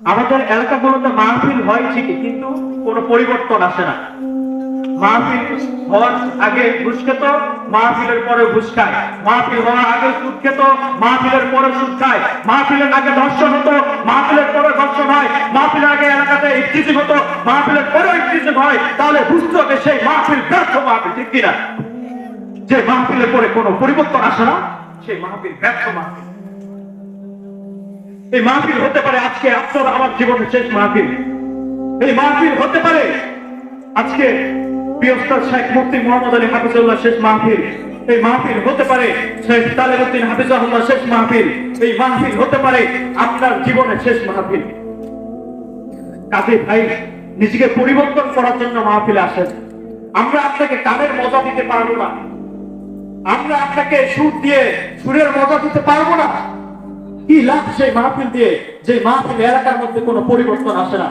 আমাদের এলাকাগুলোতে মাহফিল হয় ঠিকই, কিন্তু কোনো পরিবর্তন আসে না। মাহফিল হওয়ার আগে ঘুষ খেত, মাহফিলের পরে ঘুষ খায়। মাহফিল হওয়ার আগে সুদ খেত, মাহফিলের পরে সুদ খায়। মাহফিলের আগে ধর্ষণ হতো, মাহফিলের পরে ধর্ষণ হয়। মাহফিলের আগে এলাকাতে ইফতিজিং হতো, মাহফিলের পরে ইফতিজিং হয়। তাহলে বুঝতে হবে সেই মাহফিল ব্যর্থ মাহফিল, ঠিক কিনা? যে মাহফিলের পরে কোনো পরিবর্তন আসে না, সেই মাহফিল ব্যর্থ মাহফিল। এই মাহফিল হতে পারে আজকে আপনার আমার জীবনের শেষ মাহফিল। এই মাহফিল হতে পারে আজকে বৃহস্পতি শেখ মুফতি মোহাম্মদ আলী হাফিজুল্লাহ শেষ মাহফিল। এই মাহফিল হতে পারে শেখ তালেবুদ্দিন হাফিজাহুল্লাহ শেষ মাহফিল। এই মাহফিল হতে পারে আপনার জীবনের শেষ মাহফিল। কাজে ভাই, নিজেকে পরিবর্তন করার জন্য মাহফিলে আসেন। আমরা আপনাকে কানের মজা দিতে পারব না। আমরা আপনাকে সুর দিয়ে সুরের মজা দিতে পারব না। কি লাভ সেই মাহফিল দিয়ে যে মাহফিল এলাকার মধ্যে কোনো পরিবর্তন আসে না।